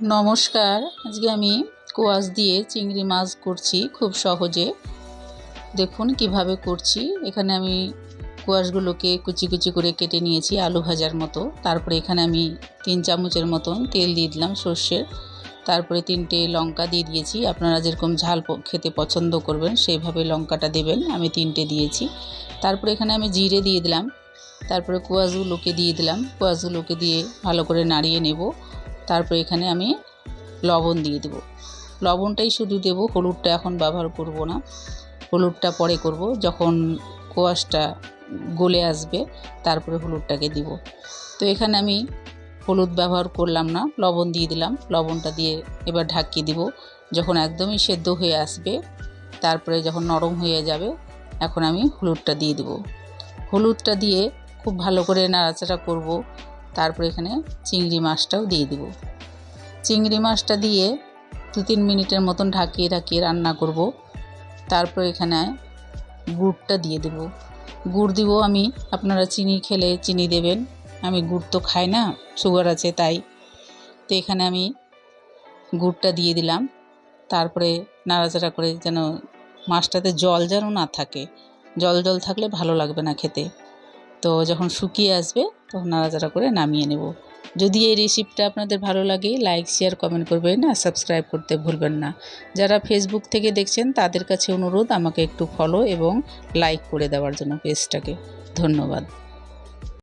নমস্কার, আজকে আমি কোয়াশ দিয়ে চিংড়ি মাছ করছি খুব সহজে। দেখুন কীভাবে করছি। এখানে আমি কোয়াশগুলোকে কুচি কুচি করে কেটে নিয়েছি আলু ভাজার মতো। তারপরে এখানে আমি তিন চামচের মতন তেল দিয়ে দিলাম সর্ষের। তারপরে তিনটে লঙ্কা দিয়ে দিয়েছি। আপনারা যেরকম ঝাল খেতে পছন্দ করবেন, সেইভাবে লঙ্কাটা দেবেন। আমি তিনটে দিয়েছি। তারপরে এখানে আমি জিরে দিয়ে দিলাম। তারপরে কোয়াশগুলোকে দিয়ে দিলাম। কোয়াশগুলোকে দিয়ে ভালো করে নাড়িয়ে নেব। তারপরে এখানে আমি লবণ দিয়ে দেবো। লবণটাই শুধু দেবো, হলুদটা এখন ব্যবহার করব না। হলুদটা পরে করব, যখন কোয়াশটা গলে আসবে, তারপরে হলুদটাকে দিব। তো এখানে আমি হলুদ ব্যবহার করলাম না, লবণ দিয়ে দিলাম। লবণটা দিয়ে এবার ঢাকিয়ে দিব। যখন একদমই সেদ্ধ হয়ে আসবে, তারপরে যখন নরম হয়ে যাবে, এখন আমি হলুদটা দিয়ে দেবো। হলুদটা দিয়ে খুব ভালো করে নাড়াচাড়া করব। তারপরে এখানে চিংড়ি মাছটাও দিয়ে দেবো। চিংড়ি মাছটা দিয়ে দু তিন মিনিটের মতন ঢাকিয়ে ঢাকিয়ে রান্না করব। তারপর এখানে গুড়টা দিয়ে দেব। গুড় দিব আমি, আপনারা চিনি খেলে চিনি দেবেন। আমি গুড় তো খাই না, সুগার আছে তাই। তো এখানে আমি গুড়টা দিয়ে দিলাম। তারপরে নাড়াচাড়া করে যেন মাছটাতে জল যেন না থাকে। জল জল থাকলে ভালো লাগবে না খেতে। তো যখন শুকিয়ে আসবে, তখন নাড়াচাড়া করে নামিয়ে নেব। যদি এই রেসিপিটা আপনাদের ভালো লাগে লাইক শেয়ার কমেন্ট করবেন না সাবস্ক্রাইব করতে ভুলবেন না। যারা ফেসবুক থেকে দেখছেন, তাদের কাছে অনুরোধ আমাকে একটু ফলো এবং লাইক করে দেওয়ার জন্য পেজটাকে ধন্যবাদ।